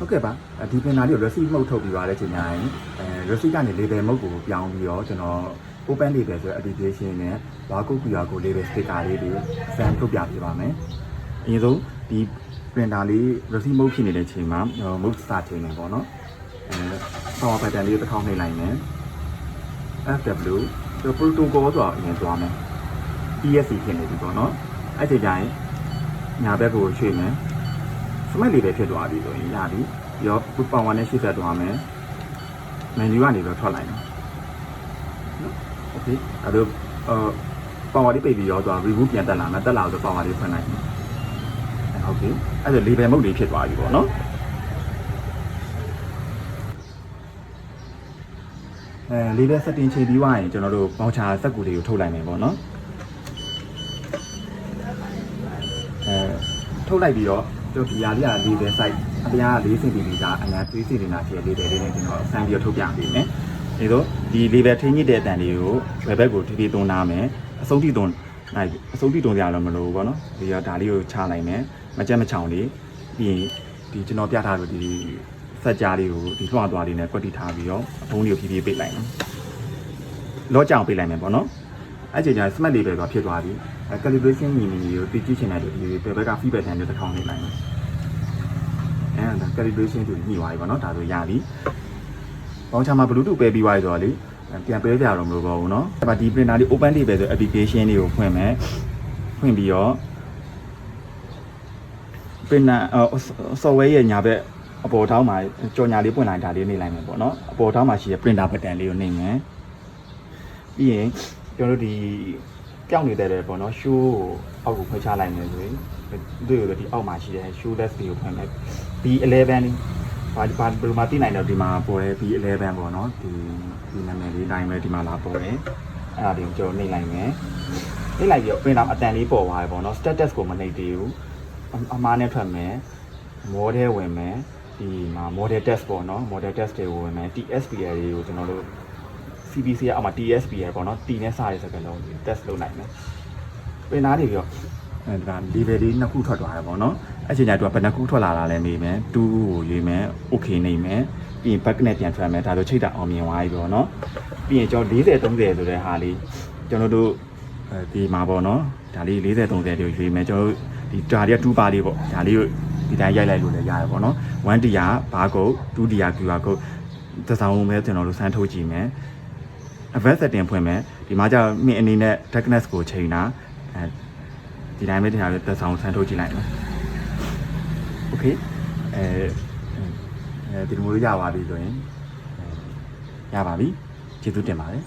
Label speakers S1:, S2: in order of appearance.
S1: ဟုတ်ကဲ့ပါဒီပင်နာလေးကို receipt မှုတ်ထုတ်ပြီးပါတဲ့ချိန်ညာရင်အဲ receipt ကနေ label မှုတ်ကိုပြောင်းပြီးတော့ကျွန်တော် open label ဆိုတဲ့ application နဲ့ barcode QR code label sticker လေးတွေ send ထုတ်ပြပေးပါမယ်အရင်ဆုံးဒီ printer လေး receipt မှုတ်ဖြစ်နေတဲ့ချိန်မှာမှုတ်စချိန်နေပေါ့နော်အဲ power button လေးကိုတစ်ခေါက်နှိပ်လိုက်မယ် FW ဒီ protocol ဆိုတာအရင်သွားမယ် ESC ဖြစ်နေပြီပေါ့နော်အဲ့ဒီကြရင်ညာဘက်ကိုရွှေ့မယ် smart လေးပဲဖြစ်သွားပြီဆိုရင်ရပြီပြီးတော့ power နဲ့ရှေ့ဆက်သွားမယ် menu ကနေတော့ထွက်လိုက်မယ်နော် okay အဲ့တော့အာ power လေးပိတ်ပြီးရောသွား review ပြန်တက်လာမယ်တက်လာဆို power လေးဖွင့်လိုက်မယ်ဟုတ်ပြီအဲ့ဒါ label mode လေးဖြစ်သွားပြီပေါ့နော်အဲ label setting ချိန်ပြီးသွားရင်ကျွန်တော်တို့ voucher စက်ကူတွေကိုထုတ်လိုက်မယ်ပေါ့နော်အဲထုတ်လိုက်ပြီးတော့ တို့ဒီဟာလေးက label site အပြား4 cm အနာ3 cm ရှိတဲ့ label လေးနဲ့ကျွန်တော်ဆန်းပြီးတော့ထုတ်ပြပေးမယ်အဲတော့ဒီ label ထိညစ်တဲ့အတန်လေးကိုဘယ်ဘက်ကိုထိထိသွန်းနာမယ်အဆုံးထိသွန်းနိုင်အဆုံးထိသွန်းကြရတော့မလို့ဘူးပေါ့နော်ဒီတော့ဒါလေးကိုချလိုက်မယ်မကြက်မချောင်လေးပြီးရင်ဒီကျွန်တော်ပြထားလို့ဒီဆက်ကြားလေးကိုဒီလွှာသွားလေးနဲ့ကွက်တိထားပြီးတော့အဖုံးလေးကိုဖြည်းဖြည်းပိတ်လိုက်မယ်လောကြောင်ပိတ်လိုက်မယ်ပေါ့နော် အဲ့ချိန်ကျရင် smart label တော့ဖြစ်သွားပြီအဲ calibration ညီမညီကိုတည်ကြည့်ချင်တဲ့ဒီဘယ်ဘက်က feedback တန်းတွေတစ်ထောင်နေလိုက်မယ်အဲဒါ calibration ကိုညှိသွားပြီပေါ့နော်ဒါဆိုရပြီဘောင်းချမှာ bluetooth ပဲပြီးသွားပြီဆိုတော့လေပြန်ပေးကြတော့မလို့ပေါ့ဘူးเนาะဒါပေမဲ့ဒီ printer လေး open လေးပဲဆို application လေးကိုဖွင့်မယ်ဖွင့်ပြီးတော့ printer software ရဲ့ညာဘက်အပေါ်ထောင်းမှာကြော်ညာလေးပွင့်လိုက်တာလေးနေလိုက်မယ်ပေါ့နော်အပေါ်ထောင်းမှာရှိတဲ့ printer button လေးကိုနှိပ်မယ်ပြီးရင် ကျွန်တော်တို့ဒီပြောင်းနေတဲ့တယ်ပေါ့နော် show ကိုအောက်ကိုဖွင့်ချလိုက်မယ်ဆိုရင်ဒီလိုဒီအောက်မှာရှိတဲ့ show less ကိုဖွင့်မယ် B11 လေးဘာဘာဘယ်လိုမှသိနိုင်တော့ဒီမှာပေါ်တယ် B11 ပေါ့နော်ဒီဒီနာမည်လေးတိုင်းပဲဒီမှာလာပေါ်တယ်အဲ့ဒါတွေကိုကျွန်တော်နှိပ်လိုက်မယ်နှိပ်လိုက်ပြီးတော့ printer အတန်လေးပေါ်သွားတယ်ပေါ့နော် status ကိုမနှိပ်သေးဘူးအမားနဲ့ထွက်မယ် model ဝင်မယ်ဒီမှာ model test ပေါ့နော် model test တွေကိုဝင်မယ် TSPL တွေကိုကျွန်တော်တို့ CBC ကအောက်မှာ TSPL ပေါ့နော် T နဲ့စတဲ့စကားလုံးတွေ test လုပ်နိုင်မယ်ပင်သားတွေပြီးတော့အဲဒါ level လေးနှစ်ခုထွက်သွားတယ်ပေါ့နော်အဲ့ချိန်ကျတော့ဘယ်နှစ်ခုထွက်လာတာလဲမေးမယ်2ကိုရွေးမယ် okay နေမယ်ပြီးရင် back နဲ့ပြန်ထွက်မယ်ဒါဆိုချိတ်တာအောင်မြင်သွားပြီပေါ့နော်ပြီးရင်ကျွန်တော်40 30ဆိုတဲ့ဟာလေးကျွန်တော်တို့အဲဒီမှာပေါ့နော်ဒါလေး40 30တွေကိုရွေးမယ်ကျွန်တော်တို့ဒီဒါတွေက2ပါလေးပေါ့ဒါလေးကိုဒီတိုင်းရိုက်လိုက်လို့လည်းရတယ်ပေါ့နော်1တီယာဘာကုတ်2တီယာ QR code တစ်စောင်းပဲကျွန်တော်တို့စမ်းထုတ်ကြည့်မယ် advanced setting ဖွင့်မယ်ဒီမှာကျမြင့်အနေနဲ့ darkness ကိုချိန်တာအဲဒီတိုင်းပဲဒီဟာပဲတစ်စောင်းစမ်းထုတ်ကြည့်လိုက်မယ် okay အဲအဲဒီလိုမျိုးရပါပြီဆိုရင်ရပါပြီကျေးဇူးတင်ပါတယ်